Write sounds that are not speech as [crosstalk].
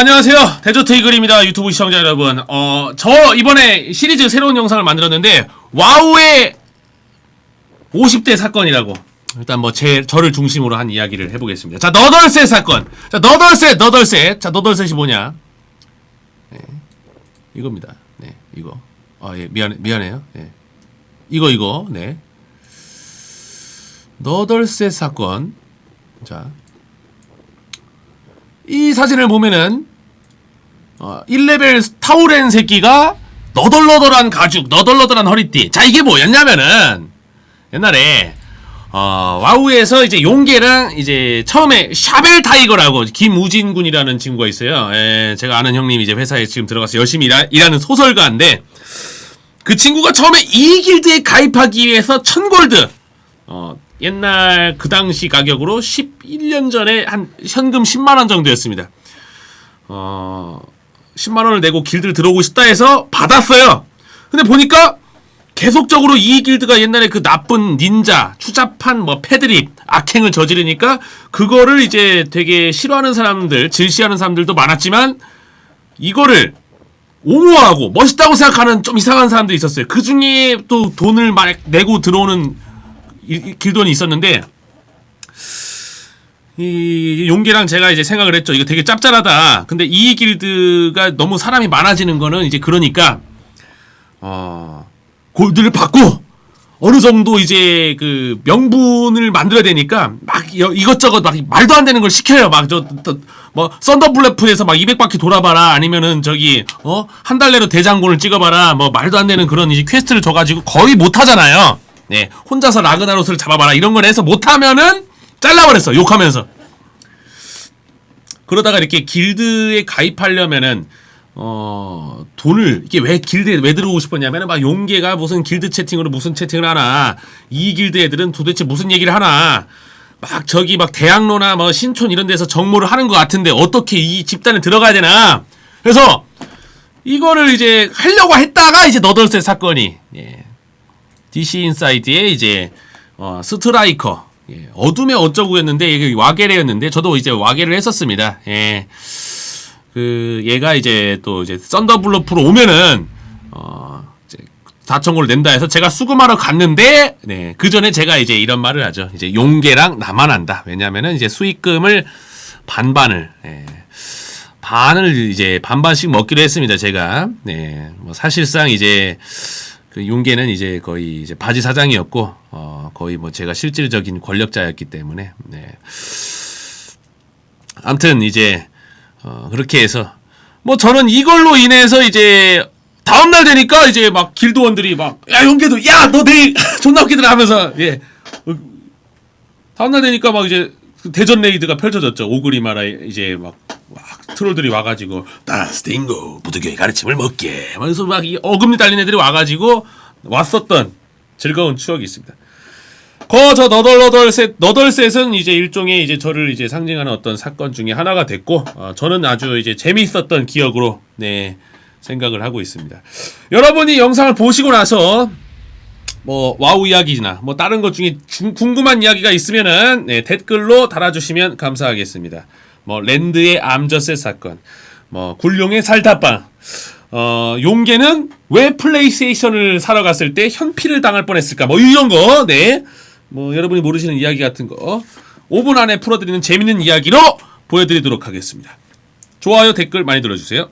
안녕하세요. 데저트 이글입니다. 유튜브 시청자 여러분. 어, 저 이번에 시리즈 새로운 영상을 만들었는데, 와우의 50대 사건이라고. 일단 뭐 제, 저를 중심으로 한 이야기를 해보겠습니다. 자, 너덜셋 사건. 자, 너덜셋, 너덜셋. 자, 너덜셋이 뭐냐? 네. 이겁니다. 네, 이거. 아, 예, 미안, 미안해요. 예. 이거, 이거. 네. 너덜셋 사건. 자, 이 사진을 보면은 어, 1레벨 타우렌 새끼가 너덜너덜한 가죽, 너덜너덜한 허리띠. 자, 이게 뭐였냐면은 옛날에 어, 와우에서 이제 용계랑 이제 처음에 샤벨 타이거라고 김우진 군이라는 친구가 있어요. 예, 제가 아는 형님 이제 회사에 지금 들어가서 열심히 일하, 일하는 소설가인데 그 친구가 처음에 이 길드에 가입하기 위해서 천골드 어, 옛날 그 당시 가격으로 11년 전에 한 현금 10만 원 정도였습니다. 어, 10만 원을 내고 길드를 들어오고 싶다 해서 받았어요. 근데 보니까 계속적으로 이 길드가 옛날에 그 나쁜 닌자, 추잡한 뭐 패드립, 악행을 저지르니까 그거를 이제 되게 싫어하는 사람들, 질시하는 사람들도 많았지만 이거를 옹호하고 멋있다고 생각하는 좀 이상한 사람도 있었어요. 그 중에 또 돈을 막 내고 들어오는 길돈이 있었는데 이 용기랑 제가 이제 생각을 했죠. 이거 되게 짭짤하다. 근데 이 길드가 너무 사람이 많아지는 거는 이제 그러니까 어 골드를 받고 어느 정도 이제 그 명분을 만들어야 되니까 막 여- 이것저것 막 말도 안 되는 걸 시켜요. 막 저 뭐 썬더블래프에서 막 200바퀴 돌아봐라 아니면은 저기 어 한 달 내로 대장군을 찍어봐라 뭐 말도 안 되는 그런 이제 퀘스트를 줘가지고 거의 못 하잖아요. 네 혼자서 라그나로스를 잡아봐라 이런 걸 해서 못 하면은 잘라버렸어 욕하면서. 그러다가 이렇게 길드에 가입하려면은 어 돈을 이게 왜 길드에 왜 들어오고 싶었냐면은 막 용계가 무슨 길드 채팅으로 무슨 채팅을 하나 이 길드 애들은 도대체 무슨 얘기를 하나 막 저기 막 대학로나 뭐 신촌 이런 데서 정모를 하는 것 같은데 어떻게 이 집단에 들어가야 되나 그래서 이거를 이제 하려고 했다가 이제 너덜셋 사건이 예. DC 인사이드의 이제 어, 스트라이커 예, 어둠의 어쩌고였는데 이게 와게레였는데 저도 이제 와게를 했었습니다. 예. 그 얘가 이제 또 이제 썬더블로프로 오면은 어 이제 다천골 낸다 해서 제가 수금하러 갔는데 네, 그 전에 제가 이제 이런 말을 하죠. 이제 용계랑 나만 한다. 왜냐면은 이제 수익금을 반반을 예. 반을 이제 반반씩 먹기로 했습니다. 제가 네, 뭐 사실상 이제 그 용계는 이제 거의 이제 바지 사장이었고 어 거의 뭐 제가 실질적인 권력자였기 때문에 네. 아무튼 이제 어 그렇게 해서 뭐 저는 이걸로 인해서 이제 다음 날 되니까 이제 막 길드원들이 막 야 용계도 야 너 내일 [laughs] 존나 웃기더라 하면서 예 어, 다음 날 되니까 막 이제 그 대전 레이드가 펼쳐졌죠 오그리마라 이제 막, 막 트롤들이 와가지고 나 스팅고 부두교의 가르침을 먹게 하면서 막 이 어금니 달린 애들이 와가지고 왔었던 즐거운 추억이 있습니다. 거저 너덜너덜셋 너덜셋은 이제 일종의 이제 저를 이제 상징하는 어떤 사건 중에 하나가 됐고 어, 저는 아주 이제 재미있었던 기억으로 네 생각을 하고 있습니다. 여러분이 영상을 보시고 나서 뭐 와우 이야기나 뭐 다른 것 중에 중- 궁금한 이야기가 있으면은 네, 댓글로 달아주시면 감사하겠습니다. 뭐 랜드의 암저셋 사건, 뭐 굴룡의 살타빵, 어 용계는 왜 플레이스테이션을 사러 갔을 때 현피를 당할 뻔했을까, 뭐 이런 거, 네, 뭐 여러분이 모르시는 이야기 같은 거 5분 안에 풀어드리는 재밌는 이야기로 보여드리도록 하겠습니다. 좋아요 댓글 많이 들어주세요.